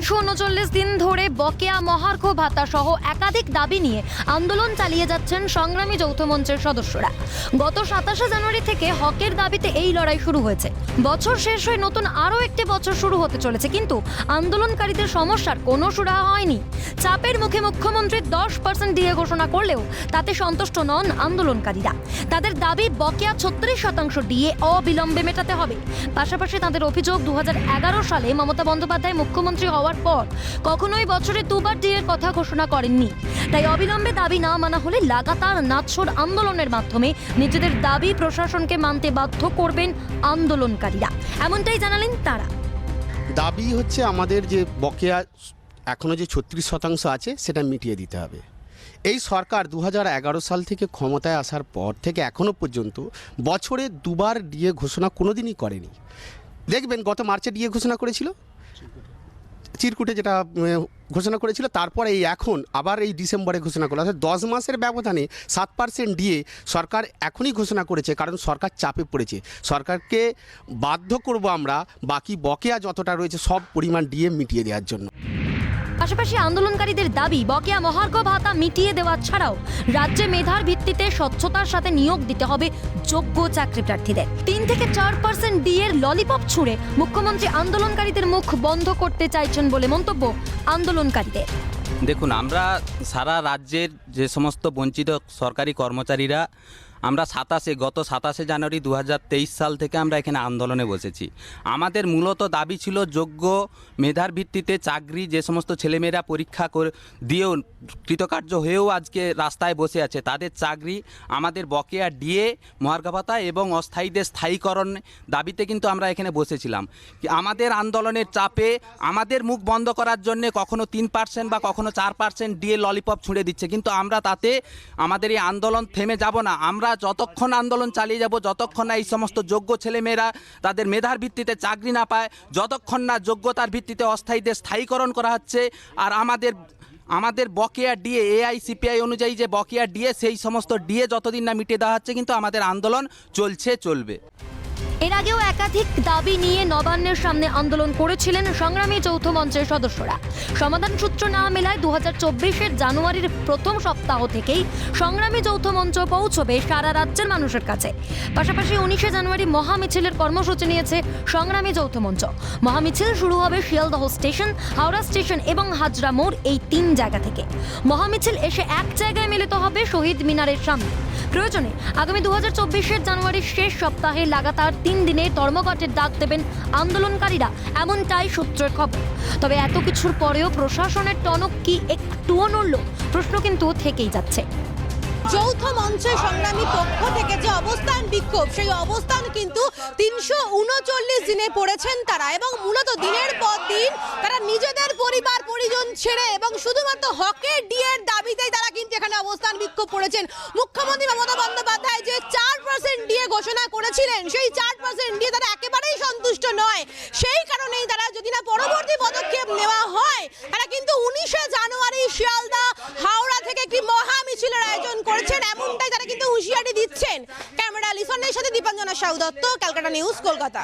তিনশো উনচল্লিশ দিন ধরে বকেয়া, মহার্ঘ ভাতা সহ একাধিক দাবি নিয়ে আন্দোলন চালিয়ে যাচ্ছেন সংগ্রামী যৌথ মঞ্চের সদস্যরা। গত সাতাশে জানুয়ারি থেকে হকের দাবিতে এই লড়াই শুরু হয়েছে। বছর শেষ হয়ে নতুন আরও একটি বছর শুরু হতে চলেছে, কিন্তু আন্দোলনকারীদের সমস্যার কোনো সুরাহা হয়নি। চাপের মুখে মুখ্যমন্ত্রী দশ পার্সেন্ট দিয়ে ঘোষণা করলেও তাতে সন্তুষ্ট নন আন্দোলনকারীরা। তাদের দাবি বকেয়া ছত্রিশ শতাংশ দিয়ে অবিলম্বে মেটাতে হবে। পাশাপাশি তাদের অভিযোগ দু হাজার এগারো সালে মমতা বন্দ্যোপাধ্যায় মুখ্যমন্ত্রী হওয়ার পর কখনোই বছরে দুবার ডিএর কথা ঘোষণা করেননি। তাই অবিলম্বে দাবি না মানা হলে লাগাতার নাৎসর আন্দোলনের মাধ্যমে নিজেদের দাবি প্রশাসনকে মানতে বাধ্য করবেন আন্দোলনকারীরা। এমনটাই জানালেন তারা। দাবি হচ্ছে আমাদের যে বকেয়া এখনও যে ছত্রিশ শতাংশ আছে সেটা মিটিয়ে দিতে হবে। এই সরকার দু হাজার এগারো সাল থেকে ক্ষমতায় আসার পর থেকে এখনও পর্যন্ত বছরে দুবার ডিএ ঘোষণা কোনোদিনই করেনি। দেখবেন গত মার্চে ডিএ ঘোষণা করেছিল। চিরকুটে যেটা ঘোষণা করেছিল, তারপরে এই এখন, আবার এই ডিসেম্বরে ঘোষণা করল। অর্থাৎ দশ মাসের ব্যবধানে সাত পার্সেন্ট দিয়ে সরকার এখনই ঘোষণা করেছে, কারণ সরকার চাপে পড়েছে। সরকারকে বাধ্য করব আমরা বাকি বকেয়া যতটা রয়েছে সব পরিমাণ দিয়ে মিটিয়ে দেওয়ার জন্য। পাশাপাশি আন্দোলনকারীদের দাবি, বকেয়া মহার্ঘ ভাতা মিটিয়ে দেওয়া ছাড়াও রাজ্যে মেধার ভিত্তিতে স্বচ্ছতার সাথে নিয়োগ দিতে হবে যোগ্য চাকরি প্রার্থীদের। তিন থেকে চার পার্সেন্ট ডিএর ললিপপ ছুঁড়ে মুখ্যমন্ত্রী আন্দোলনকারীদের মুখ বন্ধ করতে চাইছেন বলে মন্তব্য আন্দোলনকারীদের। দেখুন, আমরা সারা রাজ্যের যে সমস্ত বঞ্চিত সরকারি কর্মচারীরা আমরা সাতাশে, গত সাতাশে জানুয়ারি দু হাজার তেইশ সাল থেকে আমরা এখানে আন্দোলনে বসেছি। আমাদের মূলত দাবি ছিল যোগ্য মেধার ভিত্তিতে চাকরি যে সমস্ত ছেলেমেয়েরা পরীক্ষা করে, দিয়েও কৃতকার্য হয়েও আজকে রাস্তায় বসে আছে। তাদের চাকরি আমাদের বকেয়া ডিএ, মহার্ঘা ভাতা এবং অস্থায়ীদের স্থায়ীকরণ দাবিতে কিন্তু আমরা এখানে বসেছিলাম। আমাদের আন্দোলনের চাপে আমাদের মুখ বন্ধ করার জন্য কখনো তিন পার্সেন্ট বা কখনো চার পার্সেন্ট ডিএ ললিপপ ছুঁড়ে দিচ্ছে। কিন্তু আমরা তাতে আমাদের এই আন্দোলন থেমে যাব না। আমরা যতক্ষণ আন্দোলন চালিয়ে যাব, যতক্ষণ না এই সমস্ত যোগ্য ছেলেমেয়েরা তাদের মেধার ভিত্তিতে চাকরি না পায়, যতক্ষণ না যোগ্যতার ভিত্তিতে অস্থায়ীদের স্থায়ীকরণ করা হচ্ছে, আর আমাদের আমাদের বকেয়া ডিএ এআই, সিপিআই অনুযায়ী যে বকেয়া ডিএ সেই সমস্ত ডিএ যতদিন না মিটিয়ে দেওয়া হচ্ছে, কিন্তু আমাদের আন্দোলন চলছে, চলবে। এর আগেও একাধিক দাবি নিয়ে নবান্নের সামনে আন্দোলন করেছিলেন সংগ্রামী যৌথ মঞ্চের সদস্যরা। সমাধান সূত্র না মেলায় দু হাজার জানুয়ারির প্রথম সপ্তাহ থেকেই সংগ্রামী যৌথ মঞ্চ পৌঁছবে সারা রাজ্যের মানুষের কাছে। পাশাপাশি উনিশে জানুয়ারি মহামিছিলের কর্মসূচি নিয়েছে সংগ্রামী যৌথ মঞ্চ। মহামিছিল শুরু হবে শিয়ালদহ স্টেশন, হাওড়া স্টেশন এবং হাজরা মোড় এই তিন জায়গা থেকে। মহামিছিল এসে এক জায়গায় মিলিত হবে শহীদ মিনারের সামনে। প্রয়োজনে আগামী দু হাজার জানুয়ারির শেষ সপ্তাহে লাগাতার তিন দিনে ধর্মঘটের ডাক দেবেন আন্দোলনকারীরা, এমনটাই সূত্রের খবর। তবে এত কিছুর পরেও প্রশাসনের টনক কি একটুও নড়ল, প্রশ্ন কিন্তু থেকেই যাচ্ছে। যৌথ মঞ্চের সংগ্রামী পক্ষ থেকে যে অবস্থান বিক্ষোভ, সেই অবস্থান কিন্তু তিনশো উনচল্লিশ দিনে পড়েছেন তারা এবং মূলত দিনের পর দিন তারা নিজেদের পরিবার, পরিজন ছেড়ে এবং শুধুমাত্র হকের ডিএর দাবিতেই তারা অবস্থান বিক্ষোভ করেছেন। মুখ্যমন্ত্রী মমতা বন্দ্যোপাধ্যায় যে চার পার্সেন্ট ডিএ ঘোষণা করেছিলেন, সেই চার পার্সেন্ট ডিএ তারা একেবারেই সন্তুষ্ট নয়। সেই কারণেই তারা যদি না পরবর্তী পদক্ষেপ নেওয়া হয়, তারা কিন্তু উনিশে জানুয়ারি শিয়ালদা, হাওড়া থেকে একটি মহা মিছিলের আয়োজন করেছেন। এমনটাই তারা কিন্তু হুঁশিয়ারি দিচ্ছেন। ক্যামেরা লিসনের সাথে দীপাঞ্জনা সাউ দত্ত, ক্যালকাটা নিউজ, কলকাতা।